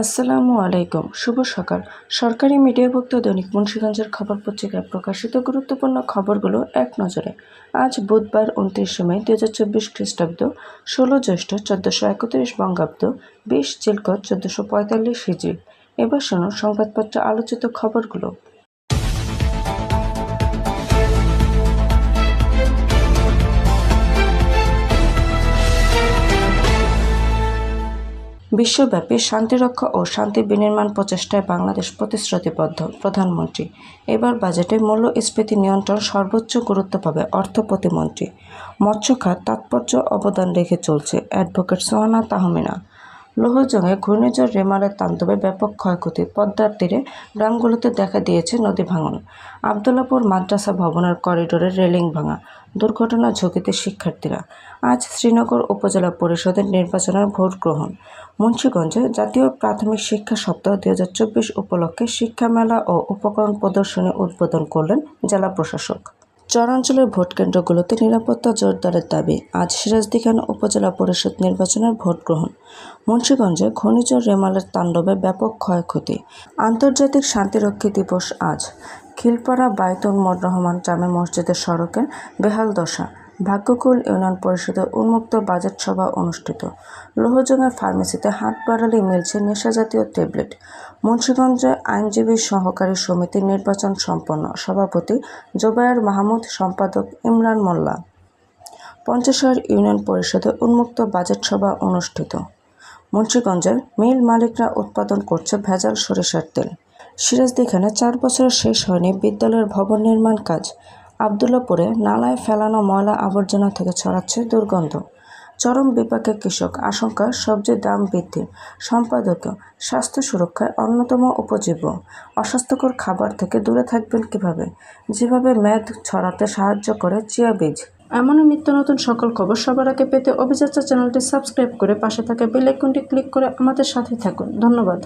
আসসালামু আলাইকুম, শুভ সকাল। সরকারি মিডিয়াভুক্ত দৈনিক মুন্সীগঞ্জের খবর পত্রিকায় প্রকাশিত গুরুত্বপূর্ণ খবরগুলো এক নজরে। আজ বুধবার উনত্রিশ মে দু হাজার চব্বিশ খ্রিস্টাব্দ, ষোলো জ্যৈষ্ঠ চোদ্দোশো একত্রিশ বঙ্গাব্দ, বিশ চিলকট চোদ্দোশো পঁয়তাল্লিশ হিজড়ি। এবার শোনো সংবাদপত্রে আলোচিত খবরগুলো। বিশ্বব্যাপী শান্তিরক্ষা ও শান্তি বিনির্মাণ প্রচেষ্টায় বাংলাদেশ প্রতিশ্রুতিবদ্ধ। প্রধানমন্ত্রী, এবার বাজেটে মূল্যস্ফীতি নিয়ন্ত্রণ সর্বোচ্চ গুরুত্ব পাবে অর্থ প্রতিমন্ত্রী। মৎস্য খাত তাৎপর্য অবদান রেখে চলছে অ্যাডভোকেট সোহানা তাহমিনা। লোহজংয়ে ঘূর্ণিঝড় রেমালের তাণ্ডবে ব্যাপক ক্ষয়ক্ষতি। পদ্মার তীরে গ্রামগুলোতে দেখা দিয়েছে নদী ভাঙন। আবদুল্লাপুর মাদ্রাসা ভবনের করিডোরে রেলিং ভাঙা। দুর্ঘটনা ঝুঁকিতে শিক্ষার্থীরা। আজ শ্রীনগর উপজেলা পরিষদের নির্বাচনের ভোট গ্রহণ। মুন্সীগঞ্জে জাতীয় প্রাথমিক শিক্ষা সপ্তাহ দুই হাজার চব্বিশ উপলক্ষে শিক্ষা মেলা ও উপকরণ প্রদর্শনী উদ্বোধন করলেন জেলা প্রশাসক। চরাঞ্চলের ভোটকেন্দ্রগুলোতে নিরাপত্তা জোরদারের দাবি। আজ সিরাজদিখান উপজেলা পরিষদ নির্বাচনের ভোট গ্রহণ। মুন্সীগঞ্জে ঘূর্ণিঝড় রেমালের তাণ্ডবে ব্যাপক ক্ষয়ক্ষতি। আন্তর্জাতিক শান্তিরক্ষী দিবস আজ। খিলপাড়া বায়তুল মর রহমান জামে মসজিদের সড়কের বেহাল দশা। ভাগ্যকুল ইউনিয়ন পরিষদের উন্মুক্ত বাজেট সভা অনুষ্ঠিত। লোহজঙ্গা ফার্মেসিতে হাট বাড়ালে মিলছে নেশাজাতীয় ট্যাবলেট। মুন্সীগঞ্জে আইনজীবী সহকারী সমিতির নির্বাচন সম্পন্ন সভাপতি জোবায়ের মাহমুদ, সম্পাদক ইমরান মোল্লা। পঞ্চশহর ইউনিয়ন পরিষদে উন্মুক্ত বাজেট সভা অনুষ্ঠিত। মুন্সীগঞ্জের মিল মালিকরা উৎপাদন করছে ভেজাল সরিষার তেল। সিরাজদিখানে চার বছরের শেষ হয়নি বিদ্যালয়ের ভবন নির্মাণ কাজ। আবদুল্লাপুরে নালায় ফেলানো ময়লা আবর্জনা থেকে ছড়াচ্ছে দুর্গন্ধ। চরম বিপাকে কৃষক আশঙ্কা, সবজির দাম বৃদ্ধি সম্পাদকীয় স্বাস্থ্য সুরক্ষায় অন্যতম উপজীব্য। অস্বাস্থ্যকর খাবার থেকে দূরে থাকবেন কীভাবে? যেভাবে মেদ ছড়াতে সাহায্য করে চিয়া বীজ। এমনই নিত্য নতুন সকল খবর সবার আগে পেতে অভিযাত্রা চ্যানেলটি সাবস্ক্রাইব করে পাশে থাকা বেল ক্লিক করে আমাদের সাথে থাকুন। ধন্যবাদ।